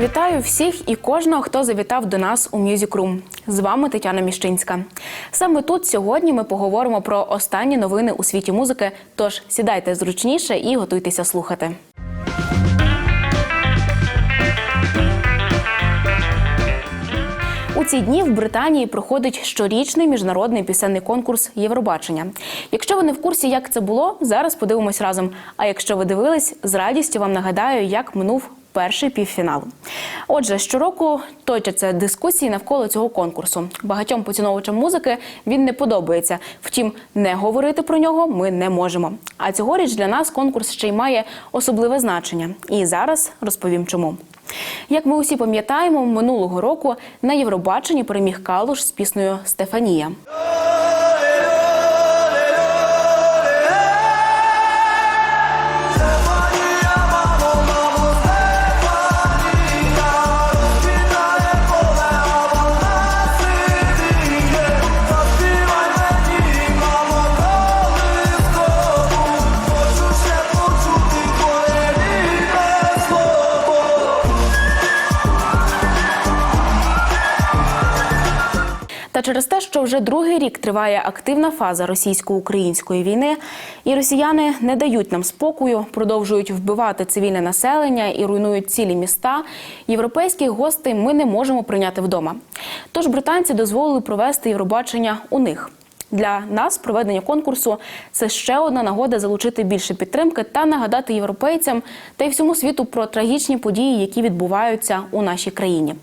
Вітаю всіх і кожного, хто завітав до нас у Music Room. З вами Тетяна Міщинська. Саме тут сьогодні ми поговоримо про останні новини у світі музики. Тож сідайте зручніше і готуйтеся слухати. Ці дні в Британії проходить щорічний міжнародний пісенний конкурс Євробачення. Якщо ви не в курсі, як це було, зараз подивимось разом. А якщо ви дивились, з радістю вам нагадаю, як минув перший півфінал. Отже, щороку точаться дискусії навколо цього конкурсу. Багатьом поціновувачам музики він не подобається. Втім, не говорити про нього ми не можемо. А цьогоріч для нас конкурс ще й має особливе значення. І зараз розповім чому. Як ми усі пам'ятаємо, минулого року на Євробаченні переміг Калуш з піснею Стефанія. Та через те, що вже другий рік триває активна фаза російсько-української війни, і росіяни не дають нам спокою, продовжують вбивати цивільне населення і руйнують цілі міста. Європейських гостей ми не можемо прийняти вдома. Тож британці дозволили провести Євробачення у них. Для нас проведення конкурсу це ще одна нагода залучити більше підтримки та нагадати європейцям та й всьому світу про трагічні події, які відбуваються у нашій країні.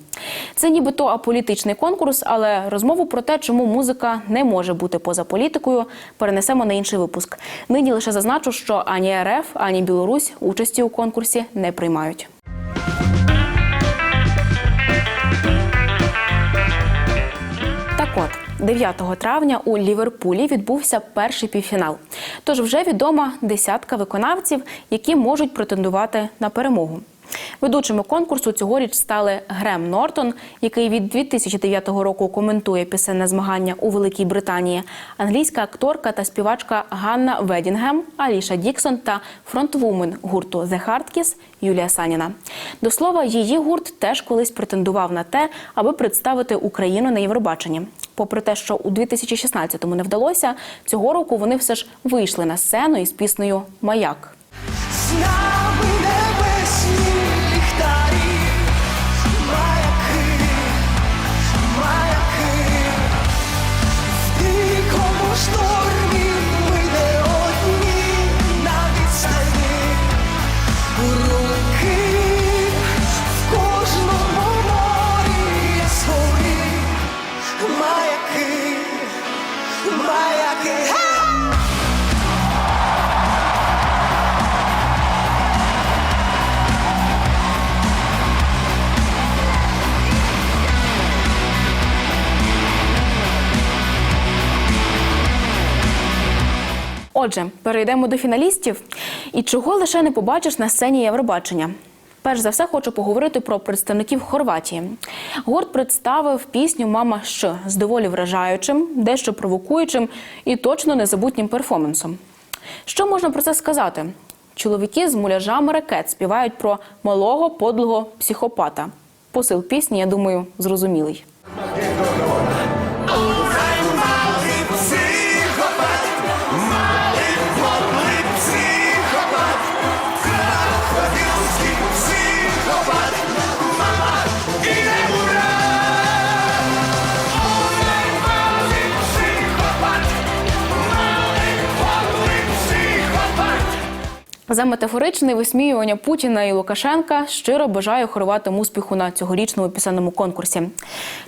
Це нібито аполітичний конкурс, але розмову про те, чому музика не може бути поза політикою, перенесемо на інший випуск. Нині лише зазначу, що ані РФ, ані Білорусь участі у конкурсі не приймають. Так от, 9 травня у Ліверпулі відбувся перший півфінал. Тож вже відома десятка виконавців, які можуть претендувати на перемогу. Ведучими конкурсу цьогоріч стали Грем Нортон, який від 2009 року коментує пісенне змагання у Великій Британії, англійська акторка та співачка Ганна Ведінгем, Аліша Діксон та фронтвумен гурту The Hardkiss Юлія Саніна. До слова, її гурт теж колись претендував на те, аби представити Україну на Євробаченні. Попри те, що у 2016-му не вдалося, цього року вони все ж вийшли на сцену із піснею Маяк. Отже, перейдемо до фіналістів. І чого лише не побачиш на сцені Євробачення. Перш за все, хочу поговорити про представників Хорватії. Гурт представив пісню Мама що з доволі вражаючим, дещо провокуючим і точно незабутнім перформансом. Що можна про це сказати? Чоловіки з муляжами ракет співають про малого подлого психопата. Посил пісні, я думаю, зрозумілий. За метафоричне висміювання Путіна і Лукашенка щиро бажаю хорватам успіху на цьогорічному пісенному конкурсі.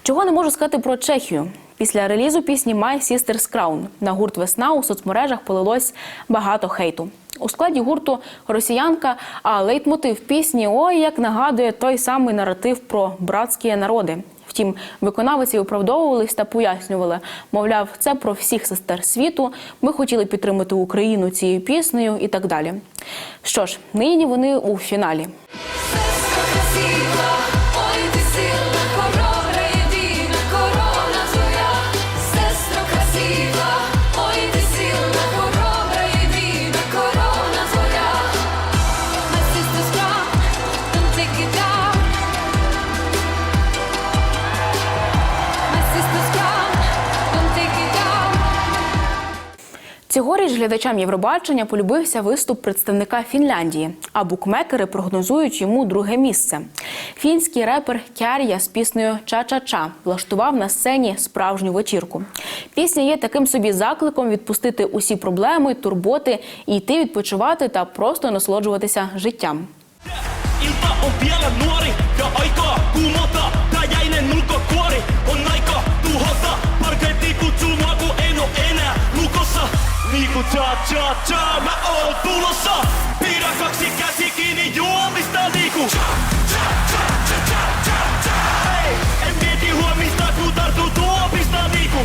Чого не можу сказати про Чехію. Після релізу пісні My Sister's Crown на гурт Весна у соцмережах полилось багато хейту. У складі гурту росіянка, а лейтмотив пісні ой як нагадує той самий наратив про братські народи. Втім, виконавиці оправдовувались та пояснювали, мовляв, це про всіх сестер світу. Ми хотіли підтримати Україну цією піснею і так далі. Що ж, нині вони у фіналі. Цьогоріч глядачам Євробачення полюбився виступ представника Фінляндії, а букмекери прогнозують йому друге місце. Фінський репер Кяр'я з піснею Ча-ча-ча влаштував на сцені справжню вечірку. Пісня є таким собі закликом відпустити усі проблеми, турботи і йти відпочивати та просто насолоджуватися життям. Cha cha cha mä oon tulossa. Pidä kaksi käsi kiinni juomista niinku. Hei, en mieti huomista kun tarttuu tuopista niinku.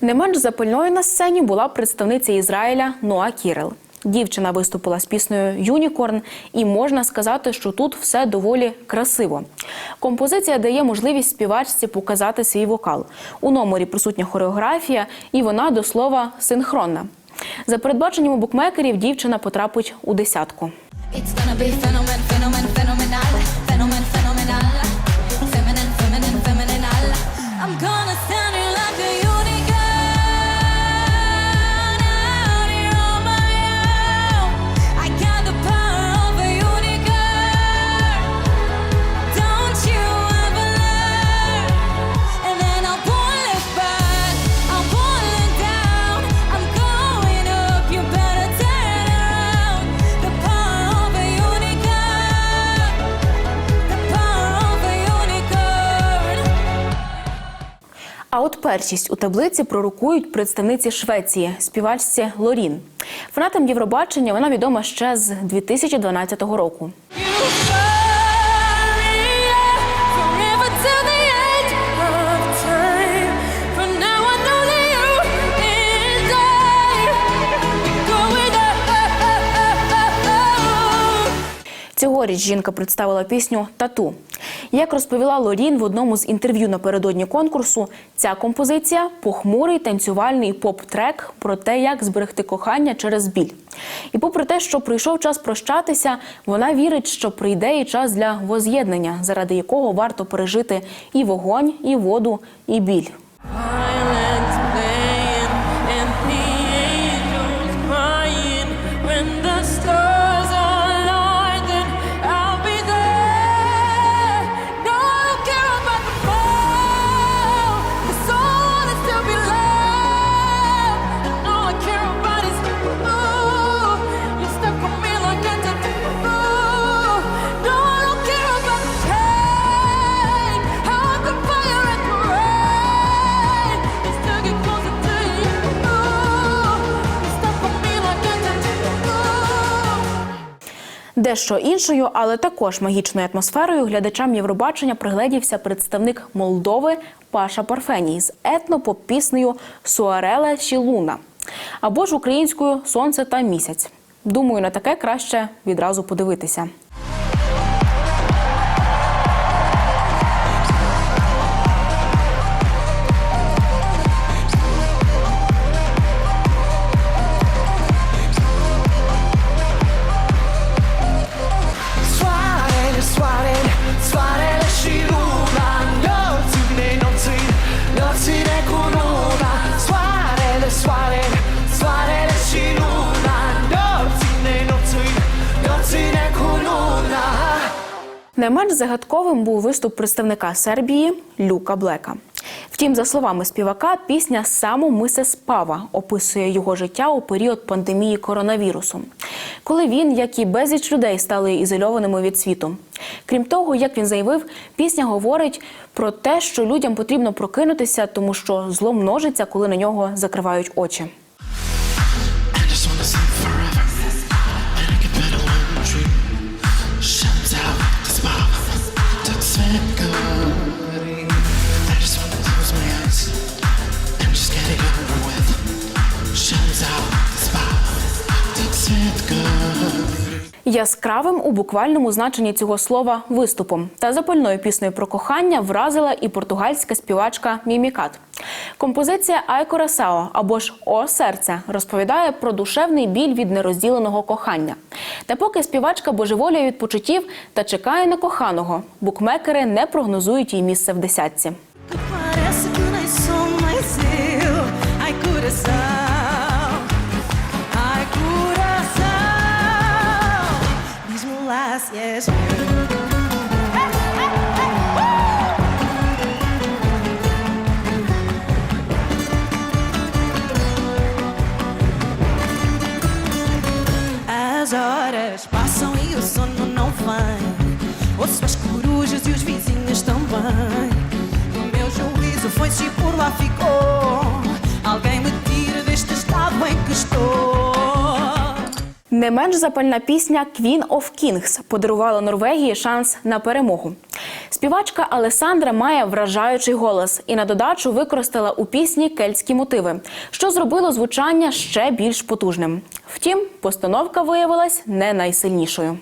Не менш запальною на сцені була представниця Ізраїля Ноа Кірел. Дівчина виступила з піснею Юнікорн, і можна сказати, що тут все доволі красиво. Композиція дає можливість співачці показати свій вокал. У номері присутня хореографія, і вона до слова синхронна. За передбаченнями букмекерів, дівчина потрапить у десятку. It's gonna be phenomen, phenomen, phenomenal, А от першість у таблиці пророкують представниці Швеції, співачці Лорін. Фанатам Євробачення вона відома ще з 2012 року. Цьогоріч жінка представила пісню Тату. Як розповіла Лорін в одному з інтерв'ю напередодні конкурсу, ця композиція похмурий танцювальний поп-трек про те, як зберегти кохання через біль. І попри те, що прийшов час прощатися, вона вірить, що прийде і час для воз'єднання, заради якого варто пережити і вогонь, і воду, і біль. Дещо іншою, але також магічною атмосферою глядачам Євробачення пригледівся представник Молдови Паша Парфеній з етнопоп-піснею Шілуна або ж українською Сонце та місяць. Думаю, на таке краще відразу подивитися. Не менш загадковим був виступ представника Сербії Люка Блека. Втім, за словами співака, пісня «Само ми се спава» описує його життя у період пандемії коронавірусу, коли він, як і безліч людей, стали ізольованими від світу. Крім того, як він заявив, пісня говорить про те, що людям потрібно прокинутися, тому що зло множиться, коли на нього закривають очі. I just wanna Яскравим у буквальному значенні цього слова виступом та запальною піснею про кохання вразила і португальська співачка Мімікат. Композиція Ай Корасао або ж О серце розповідає про душевний біль від нерозділеного кохання. Та поки співачка божеволює від почуттів та чекає на коханого, букмекери не прогнозують їй місце в десятці. Se meu. As horas passam e o sono não vem. Ouço as corujas e os vizinhos também. O meu juízo foi-se e por lá ficou. Alguém me tira deste estado em que estou. Не менш запальна пісня Queen of Kings подарувала Норвегії шанс на перемогу. Співачка Алесандра має вражаючий голос і на додачу використала у пісні кельтські мотиви, що зробило звучання ще більш потужним. Втім, постановка виявилась не найсильнішою.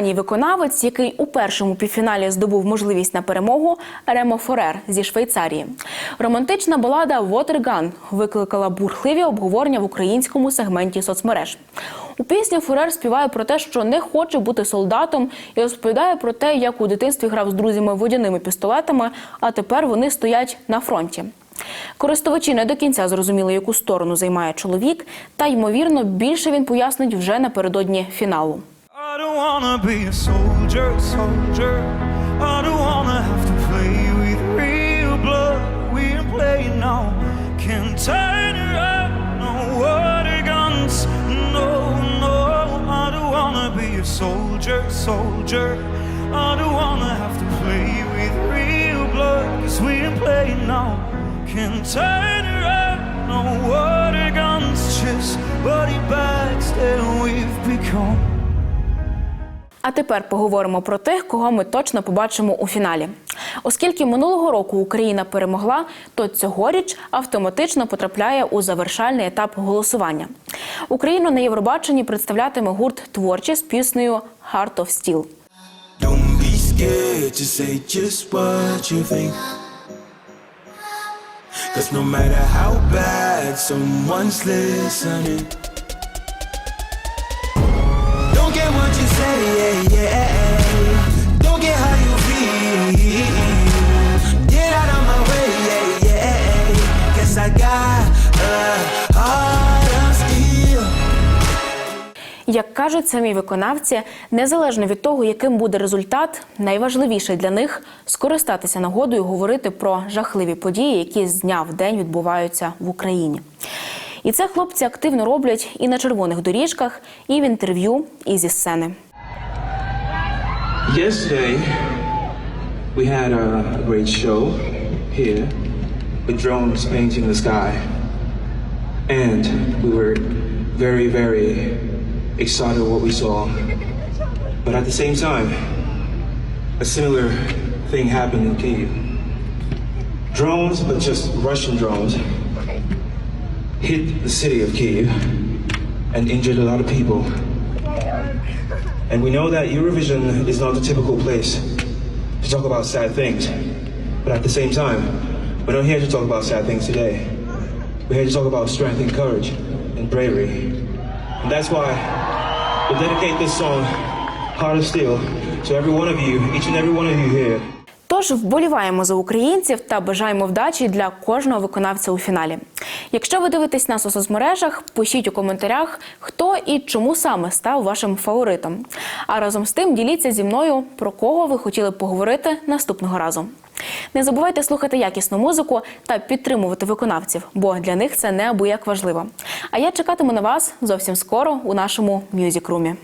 Останній виконавець, який у першому півфіналі здобув можливість на перемогу, Ремо Форер зі Швейцарії. Романтична балада «Water Gun» викликала бурхливі обговорення в українському сегменті соцмереж. У пісні Форер співає про те, що не хоче бути солдатом, і розповідає про те, як у дитинстві грав з друзями водяними пістолетами, а тепер вони стоять на фронті. Користувачі не до кінця зрозуміли, яку сторону займає чоловік, та ймовірно більше він пояснить вже напередодні фіналу. I don't wanna be a soldier, soldier. I don't wanna have to play with real blood. We're playing now. Can't turn around, no water guns. No, no, I don't wanna be a soldier, soldier. I don't wanna have to play with real blood. Cause we're playing now. Can't turn А тепер поговоримо про тих, кого ми точно побачимо у фіналі. Оскільки минулого року Україна перемогла, то цьогоріч автоматично потрапляє у завершальний етап голосування. Україну на Євробаченні представлятиме гурт творчі з піснею «Heart of Steel». Don't be scared to say just what you think. Cause no matter how bad someone's listening, Кажуть самі виконавці, незалежно від того, яким буде результат, найважливіше для них скористатися нагодою говорити про жахливі події, які з дня в день відбуваються в Україні. І це хлопці активно роблять і на червоних доріжках, і в інтерв'ю, і зі сцени. Yesterday, we had a great show here with drones painting the sky. And we were very, very excited what we saw. But at the same time, a similar thing happened in Kyiv. Drones, but just Russian drones, hit the city of Kyiv and injured a lot of people. And we know that Eurovision is not the typical place to talk about sad things. But at the same time, we're not here to talk about sad things today. We're here to talk about strength and courage and bravery. And that's why we dedicate this song, Heart of Steel, to every one of you, each and every one of you here. Тож вболіваємо за українців та бажаємо вдачі для кожного виконавця у фіналі. Якщо ви дивитесь нас у соцмережах, пишіть у коментарях, хто і чому саме став вашим фаворитом. А разом з тим діліться зі мною, про кого ви хотіли поговорити наступного разу. Не забувайте слухати якісну музику та підтримувати виконавців, бо для них це неабияк важливо. А я чекатиму на вас зовсім скоро у нашому мюзікрумі.